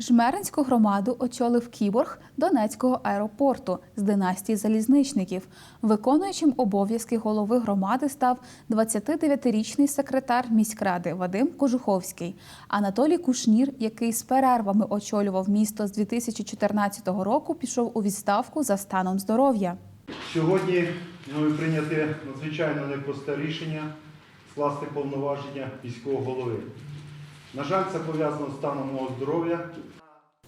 Жмеринську громаду очолив кіборг Донецького аеропорту з династії залізничників. Виконуючим обов'язки голови громади став 29-річний секретар міськради Вадим Кожуховський. Анатолій Кушнір, який з перервами очолював місто з 2014 року, пішов у відставку за станом здоров'я. Сьогодні мною прийняте надзвичайно непросте рішення скласти повноваження міського голови. На жаль, це пов'язано з станом мого здоров'я.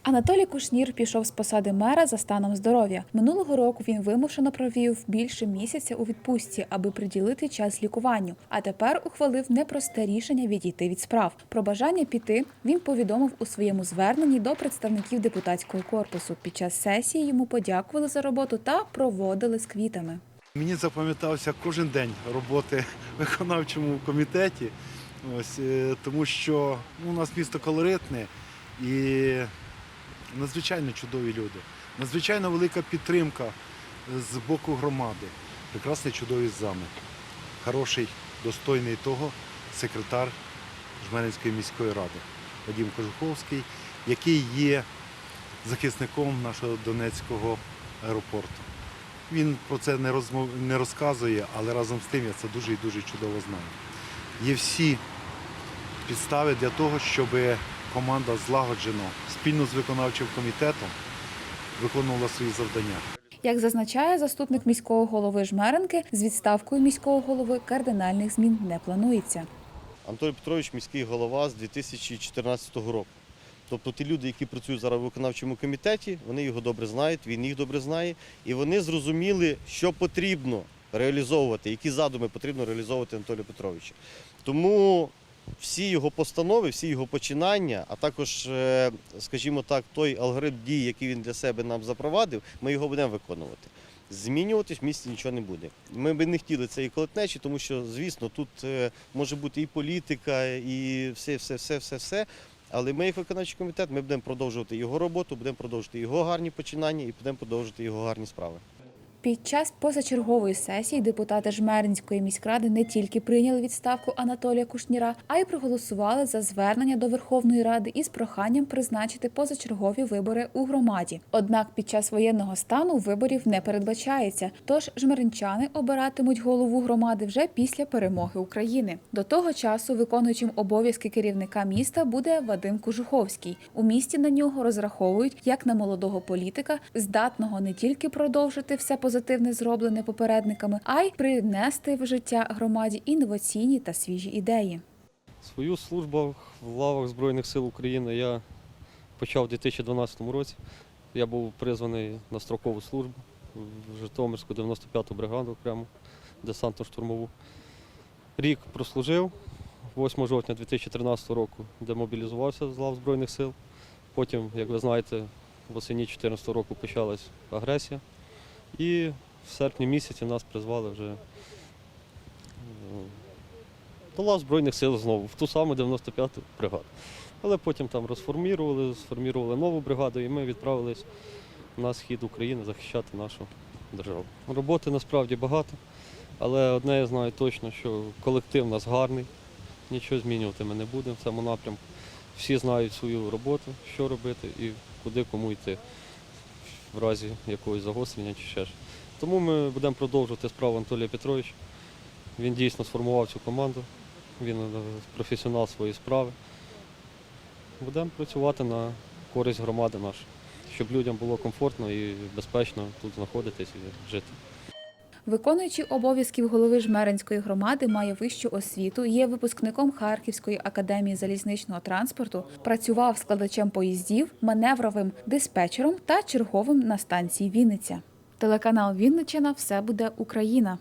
Анатолій Кушнір пішов з посади мера за станом здоров'я. Минулого року він вимушено провів більше місяця у відпустці, аби приділити час лікуванню. А тепер ухвалив непросте рішення відійти від справ. Про бажання піти він повідомив у своєму зверненні до представників депутатського корпусу. Під час сесії йому подякували за роботу та проводили з квітами. Мені запам'ятався кожен день роботи в виконавчому комітеті, ось, е, тому що ну, у нас місто колоритне і надзвичайно чудові люди, надзвичайно велика підтримка з боку громади, прекрасний чудовий замок, хороший, достойний того секретар Жмеринської міської ради Вадим Кожуховський, який є захисником нашого Донецького аеропорту. Він про це не, розмов... не розказує, але разом з тим я це дуже і дуже чудово знаю. Є всі підстави для того, щоб команда злагоджено спільно з виконавчим комітетом виконувала свої завдання. Як зазначає заступник міського голови Жмеренки, з відставкою міського голови кардинальних змін не планується. Анатолій Петрович міський голова з 2014 року. Тобто ті люди, які працюють зараз в виконавчому комітеті, вони його добре знають, він їх добре знає, і вони зрозуміли, що потрібно реалізовувати, які задуми потрібно реалізовувати Анатолію Петровичу. Тому всі його постанови, всі його починання, а також, е, скажімо так, той алгоритм дій, який він для себе нам запровадив, ми його будемо виконувати. Змінюватись в місті нічого не буде. Ми би не хотіли цієї колотнечі, тому що, звісно, тут е, може бути і політика, і все, все, все, все, все. Але ми, як виконавчий комітет, ми будемо продовжувати його роботу, будемо продовжувати його гарні починання і будемо продовжувати його гарні справи. Під час позачергової сесії депутати Жмеринської міськради не тільки прийняли відставку Анатолія Кушніра, а й проголосували за звернення до Верховної Ради із проханням призначити позачергові вибори у громаді. Однак під час воєнного стану виборів не передбачається. Тож жмеринчани обиратимуть голову громади вже після перемоги України. До того часу виконуючим обов'язки керівника міста буде Вадим Кожуховський. У місті на нього розраховують як на молодого політика, здатного не тільки продовжити все позитивне зроблене попередниками, а й принести в життя громаді інноваційні та свіжі ідеї. Свою службу в лавах Збройних сил України я почав у 2012 році. Я був призваний на строкову службу в Житомирську 95-ту бригаду окрему десантно-штурмову. Рік прослужив 8 жовтня 2013 року, демобілізувався з лав Збройних сил. Потім, як ви знаєте, восені 2014 року почалась агресія. І в серпні місяці нас призвали вже е, до лав Збройних сил знову, в ту саму 95-ту бригаду. Але потім там розформірували, сформірували нову бригаду і ми відправились на схід України захищати нашу державу. Роботи насправді багато, але одне я знаю точно, що колектив у нас гарний, нічого змінювати ми не будемо в цьому напрямку. Всі знають свою роботу, що робити і куди кому йти в разі якогось загострення чи ще ж. Тому ми будемо продовжувати справу Анатолія Петровича. Він дійсно сформував цю команду, він е, професіонал своєї справи. Будемо працювати на користь громади нашої, щоб людям було комфортно і безпечно тут знаходитись і жити. Виконуючий обов'язків голови Жмеринської громади має вищу освіту, є випускником Харківської академії залізничного транспорту, працював складачем поїздів, маневровим диспетчером та черговим на станції Вінниця. Телеканал Вінничина все буде Україна.